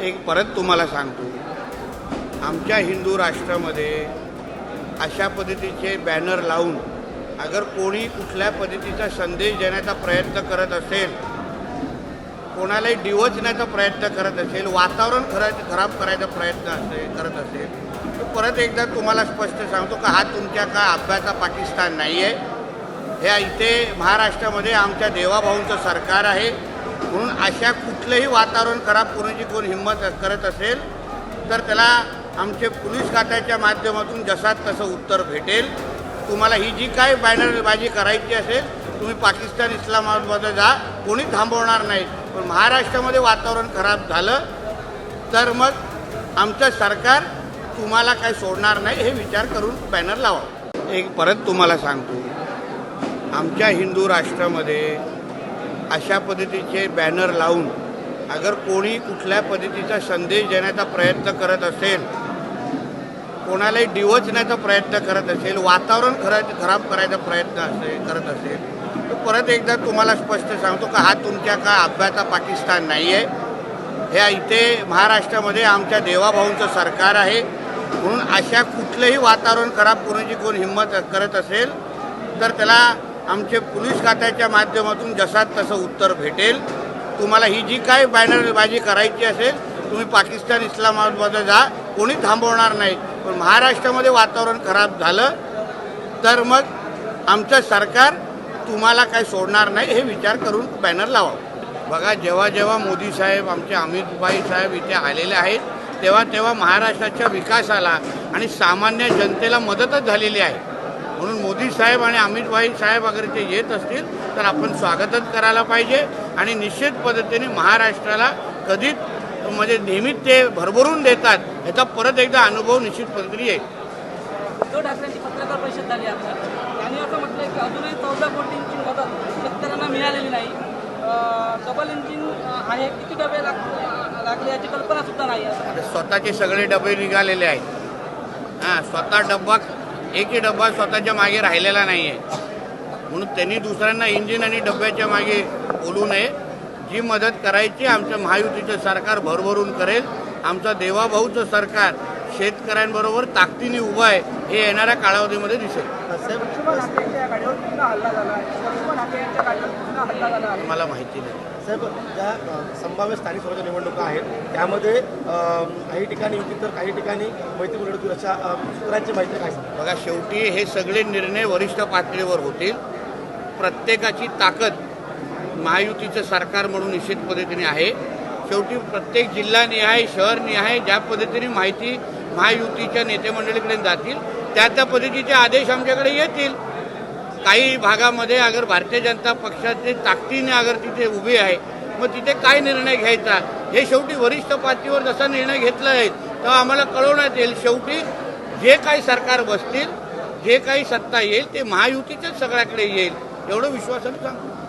एक परत तुम्हाला सांगतो. आमच्या हिंदू राष्ट्रामध्ये अशा पद्धतीचे बॅनर लावून अगर कोणी कुठल्या पद्धतीचा संदेश देण्याचा प्रयत्न करत असेल कोणालाही डिवचण्याचा प्रयत्न करत असेल वातावरण खरं खराब करायचा प्रयत्न असेल करत असेल तर परत एकदा तुम्हाला स्पष्ट सांगतो का हा तुमच्या का अभ्याचा पाकिस्तान नाही आहे ह्या इथे महाराष्ट्रामध्ये आमच्या देवाभाऊंचं सरकार आहे. म्हणून अशा कुठलंही वातावरण खराब करण्याची कोण हिंमत करत असेल तर त्याला आमचे पोलीस खात्याच्या माध्यमातून जसा तसं उत्तर भेटेल. तुम्हाला ही जी काय बॅनरबाजी करायची असेल तुम्ही पाकिस्तान इस्लामाबादमध्ये जा कोणी थांबवणार नाही. पण महाराष्ट्रामध्ये वातावरण खराब झालं तर मग आमचं सरकार तुम्हाला काय सोडणार नाही हे विचार करून बॅनर लावा. एक परत तुम्हाला सांगतो. आमच्या हिंदू राष्ट्रामध्ये अशा पद्धतीचे बॅनर लावून अगर कोणी कुठल्या पद्धतीचा संदेश देण्याचा प्रयत्न करत असेल कोणालाही डिवचण्याचा प्रयत्न करत असेल वातावरण खरा खराब करायचा प्रयत्न असेल करत असेल तर परत एकदा तुम्हाला स्पष्ट सांगतो का हा तुमच्या का अभ्याचा पाकिस्तान नाही आहे ह्या इथे महाराष्ट्रामध्ये आमच्या देवाभाऊंचं सरकार आहे. म्हणून अशा कुठलंही वातावरण खराब करण्याची कोण हिंमत करत असेल तर त्याला आमचे पोलीस खात्याच्या माध्यमातून जसा तसं उत्तर भेटेल. तुम्हाला ही जी काय बॅनरबाजी करायची असेल तुम्ही पाकिस्तान इस्लामाबादमध्ये जा. कोणी थांबवणार नाही. पण महाराष्ट्रामध्ये वातावरण खराब झालं तर मग आमचं सरकार तुम्हाला काय सोडणार नाही हे विचार करून बॅनर लावा. बघा जेव्हा जेव्हा मोदी साहेब आमचे अमितभाई साहेब इथे आलेले आहेत तेव्हा तेव्हा महाराष्ट्राच्या विकासाला आणि सामान्य जनतेला मदतच झालेली आहे. म्हणून मोदी साहेब आणि अमितभाई साहेब अगर ते येत असतील तर आपण स्वागतच करायला पाहिजे. आणि निश्चित पद्धतीने महाराष्ट्राला कधीच म्हणजे नेहमीच ते भरभरून देतात ह्याचा परत एकदा अनुभव निश्चित पद्धतीने येईल. उद्धव ठाकरेंची पत्रकार परिषद झाली आता त्यांनी असं म्हटलंय की अजूनही चौदा कोटींची मदत शेतकऱ्यांना मिळालेली नाही. अं, डबल इंजिन अं, आहे किती डबे लाग लागले याची कल्पना सुद्धा नाही असं आता स्वतःचे सगळे डबे निघालेले आहेत. हां स्वतः डब्बा एकही डब्बा स्वतःच्या मागे राहिलेला नाही आहे म्हणून त्यांनी दुसऱ्यांना इंजिन आणि डब्याच्या मागे बोलू नये. जी मदत करायची आमचं महायुतीचं सरकार भरभरून करेल. आमचं देवाभाऊचं सरकार शेतकऱ्यांबरोबर ताकदीने उभं आहे हे येणाऱ्या कालावधीमध्ये दिसेल. मला माहिती नाही. साहेब ज्या संभाव्य स्थानिक स्वराज्य निवडणुका आहेत. त्यामध्ये काही ठिकाणी युती तर काही ठिकाणी मैत्री लढतील अशा सूत्रांची माहिती काय बघा शेवटी हे सगळे निर्णय वरिष्ठ पातळीवर होतील. प्रत्येकाची ताकद महायुतीचं सरकार म्हणून निश्चित पद्धतीने आहे. शेवटी प्रत्येक जिल्हानिहाय शहरनिहाय ज्या पद्धतीने माहिती महायुतीच्या नेतेमंडळीकडे जातील त्या त्या पद्धतीचे आदेश आमच्याकडे येतील. काही भागामध्ये अगर भारतीय जनता पक्षाचे ताकदीने अगर तिथे उभे आहे मग तिथे काय निर्णय घ्यायचा? हे शेवटी वरिष्ठ पातळीवर जसा निर्णय घेतला आहे तेव्हा आम्हाला कळवण्यात येईल. शेवटी जे काही सरकार बसतील जे काही सत्ता येईल ते महायुतीच्याच सगळ्याकडे येईल. एवढं विश्वासाने सांगतो.